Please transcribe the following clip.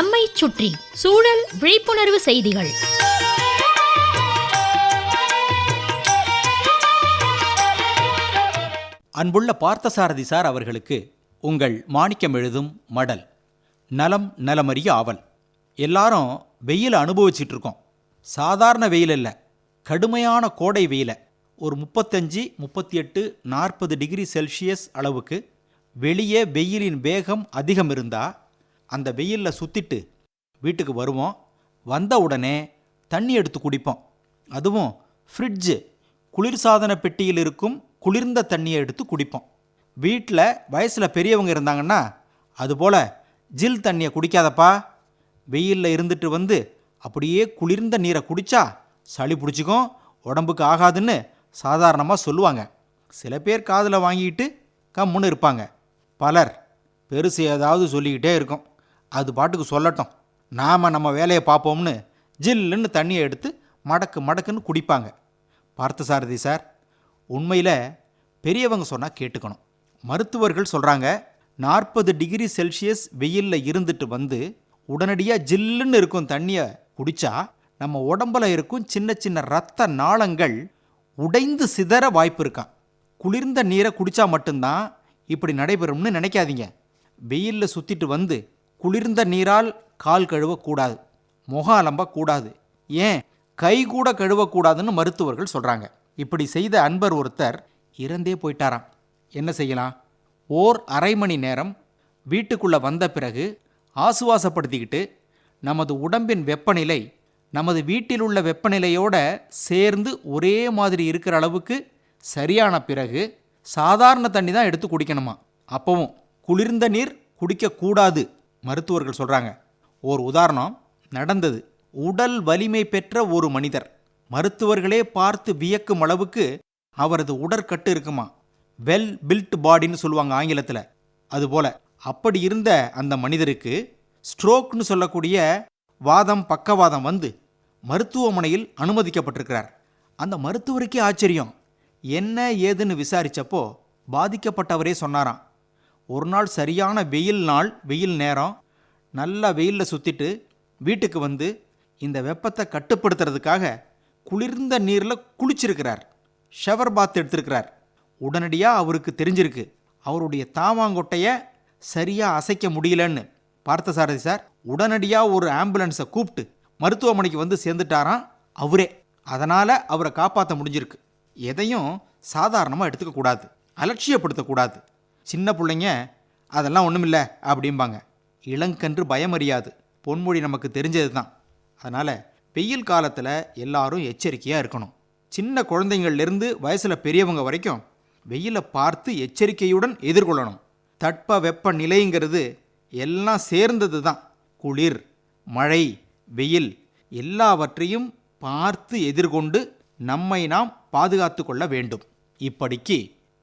நம்மை சுற்றி சூழல் விழிப்புணர்வு செய்திகள். அன்புள்ள பார்த்தசாரதி சார் அவர்களுக்கு உங்கள் மாணிக்கம் எழுதும் மடல் நலம் நலமறிய ஆவல். எல்லாரும் வெயில் அனுபவிச்சிட்டு இருக்கோம். சாதாரண வெயில் இல்லை கடுமையான கோடை வெயில. ஒரு முப்பத்தஞ்சு முப்பத்தி எட்டு நாற்பது டிகிரி செல்சியஸ் அளவுக்கு வெளியே வெயிலின் வேகம் அதிகம் இருந்தால் அந்த வெயிலில் சுற்றிட்டு வீட்டுக்கு வருவோம். வந்த உடனே தண்ணி எடுத்து குடிப்போம். அதுவும் ஃப்ரிட்ஜு குளிர்சாதன பெட்டியில் இருக்கும் குளிர்ந்த தண்ணியை எடுத்து குடிப்போம். வீட்டில் வயசில் பெரியவங்க இருந்தாங்கன்னா அதுபோல் ஜில் தண்ணியை குடிக்காதப்பா. வெயிலில் இருந்துட்டு வந்து அப்படியே குளிர்ந்த நீரை குடித்தா சளி பிடிச்சிக்கும் உடம்புக்கு ஆகாதுன்னு சாதாரணமாக சொல்லுவாங்க. சில பேர் காதில் வாங்கிட்டு கம்முன்னு இருப்பாங்க. பலர் பெருசு ஏதாவது சொல்லிக்கிட்டே இருக்கும். அது பாட்டுக்கு சொல்லட்டும். நாம் நம்ம வேலையை பார்ப்போம்னு ஜில்லுன்னு தண்ணியை எடுத்து மடக்கு மடக்குன்னு குடிப்பாங்க. பார்த்த சாரதி சார் உண்மையில் பெரியவங்க சொன்னால் கேட்டுக்கணும். மருத்துவர்கள் சொல்கிறாங்க நாற்பது டிகிரி செல்சியஸ் வெயிலில் இருந்துட்டு வந்து உடனடியாக ஜில்லுன்னு இருக்கும் தண்ணியை குடித்தா நம்ம உடம்புல இருக்கும் சின்ன சின்ன ரத்த நாளங்கள் உடைந்து சிதற வாய்ப்பு இருக்கான் குளிர்ந்த நீரை குடித்தா மட்டும்தான் இப்படி நடைபெறும்னு நினைக்காதீங்க. வெயிலில் சுற்றிட்டு வந்து குளிர்ந்த நீரால் கால் கழுவக்கூடாது முகம் அலம்பக்கூடாது. ஏன்? கை கூட கழுவக்கூடாதுன்னு மருத்துவர்கள் சொல்கிறாங்க இப்படி செய்த அன்பர் ஒருத்தர் இறந்தே போயிட்டாராம். என்ன செய்யலாம்? ஓர் அரை மணி நேரம் வீட்டுக்குள்ளே வந்த பிறகு ஆசுவாசப்படுத்திக்கிட்டு நமது உடம்பின் வெப்பநிலை நமது வீட்டில் உள்ள வெப்பநிலையோட சேர்ந்து ஒரே மாதிரி இருக்கிற அளவுக்கு சரியான பிறகு சாதாரண தண்ணி தான் எடுத்து குடிக்கணுமா? அப்பவும் குளிர்ந்த நீர் குடிக்கக்கூடாது. மருத்துவர்கள் சொல்கிறாங்க ஒரு உதாரணம் நடந்தது. உடல் வலிமை பெற்ற ஒரு மனிதர். மருத்துவர்களே பார்த்து வியக்கும் அளவுக்கு அவரது உடற்கட்டு இருக்குமா? வெல் பில்ட் பாடின்னு சொல்லுவாங்க ஆங்கிலத்தில். அதுபோல அப்படி இருந்த அந்த மனிதருக்கு ஸ்ட்ரோக்னு சொல்லக்கூடிய வாதம் பக்கவாதம் வந்து மருத்துவமனையில் அனுமதிக்கப்பட்டிருக்கிறார். அந்த மருத்துவருக்கே ஆச்சரியம். என்ன ஏதுன்னு விசாரித்தப்போ பாதிக்கப்பட்டவரே சொன்னாராம். ஒரு நாள் சரியான வெயில் நாள் வெயில் நேரம் நல்லா வெயிலில் சுற்றிட்டு வீட்டுக்கு வந்து இந்த வெப்பத்தை கட்டுப்படுத்துறதுக்காக குளிர்ந்த நீரில் குளிச்சிருக்கிறார். ஷவர் பாத் எடுத்திருக்கிறார். உடனடியாக அவருக்கு தெரிஞ்சிருக்கு. அவருடைய தாவாங்கொட்டையை சரியாக அசைக்க முடியலன்னு. பார்த்த சாரதி சார் உடனடியாக ஒரு ஆம்புலன்ஸை கூப்பிட்டு மருத்துவமனைக்கு வந்து சேர்ந்துட்டாராம் அவரே. அதனால் அவரை காப்பாற்ற முடிஞ்சிருக்கு. எதையும் சாதாரணமாக எடுத்துக்கக்கூடாது அலட்சியப்படுத்தக்கூடாது. சின்ன பிள்ளைங்க அதெல்லாம் ஒன்றுமில்ல அப்படிம்பாங்க. இளங்கன்று பயமறியாது. பொன்மொழி நமக்கு தெரிஞ்சது தான் அதனால் வெயில் காலத்தில் எல்லாரும் எச்சரிக்கையாக இருக்கணும். சின்ன குழந்தைங்கள்லேருந்து வயசில் பெரியவங்க வரைக்கும் வெயிலை பார்த்து எச்சரிக்கையுடன் எதிர்கொள்ளணும். தட்ப வெப்ப நிலைங்கிறது எல்லாம் சேர்ந்தது தான் குளிர் மழை வெயில் எல்லாவற்றையும் பார்த்து எதிர்கொண்டு நம்மை நாம் பாதுகாத்து கொள்ள வேண்டும். இப்படிக்கு